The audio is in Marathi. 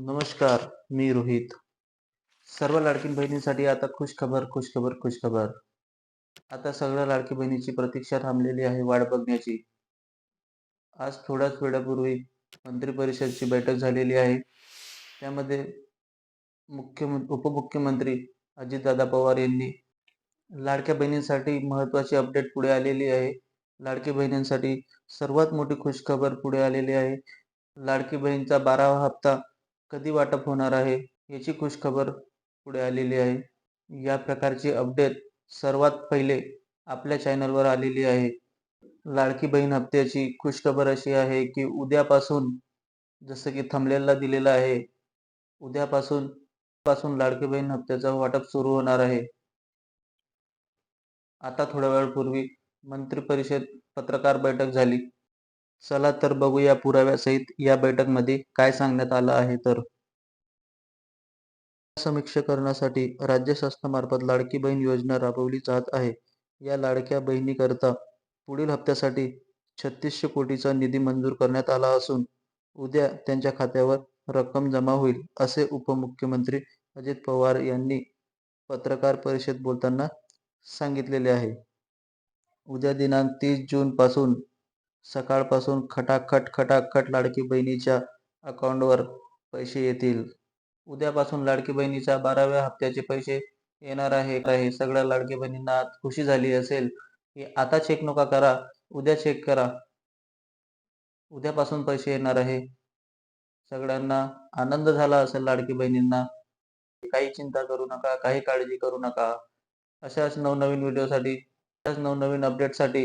नमस्कार मी रोहित. सर्व लाडकी बहिणींसाठी आता खुशखबर खुशखबर खुशखबर. आता सगळ्या लाडकी बहिणीची प्रतीक्षा थांबलेली आहे वाट बघण्याची. आज थोड्याच वेळापूर्वी मंत्री परिषदची बैठक झालेली आहे. त्यामध्ये मुख्य उपमुख्यमंत्री अजितदादा पवार यांनी लाडक्या बहिणींसाठी महत्त्वाची अपडेट पुढे आलेली आहे. लाडकी बहिणींसाठी सर्वात मोठी खुशखबर पुढे आलेली आहे. लाडकी बहिणीचा बारावा हप्ता कधी वाटप होणार आहे याची खुशखबर पुढे आलेली आहे. या प्रकारची अपडेट सर्वात पहिले आपल्या चॅनलवर आलेली आहे. लाडकी बहीण हप्त्याची खुशखबर अशी आहे की उद्यापासून जसं की थांबलेला दिलेलं आहे उद्यापासून पासून लाडकी बहीण हप्त्याचं वाटप सुरू होणार आहे. आता थोड्या वेळापूर्वी मंत्री परिषद पत्रकार बैठक झाली. चला तर बघूया पुराव्यासहित या बैठकमध्ये काय सांगण्यात आलं आहे तर. समीक्षा करण्यासाठी राज्य शासनामार्फत लाडकी बहीण योजना राबवली जात आहे. या लाडक्या बहिणीकरता पुढील हप्त्यासाठी छत्तीसशे कोटीचा निधी मंजूर करण्यात आला असून उद्या त्यांच्या खात्यावर रक्कम जमा होईल असे उपमुख्यमंत्री अजित पवार यांनी पत्रकार परिषद बोलताना सांगितलेले आहे. उद्या दिनांक तीस जून पासून सकाळपासून खटाखट खटाखट लाडकी बहिणीच्या अकाउंटवर पैसे येतील. उद्यापासून लाडकी बहिणीच्या बाराव्या हप्त्याचे पैसे येणार आहे आहे सगळ्या लाडकी बहिणींना खुशी झाली असेल. की आता चेक नका करा उद्या चेक करा. उद्यापासून पैसे येणार आहे. सगळ्यांना आनंद झाला असेल लाडकी बहिणींना. काही चिंता करू नका काही काळजी करू नका. अशाच नवनवीन व्हिडिओसाठी अशाच नवनवीन अपडेटसाठी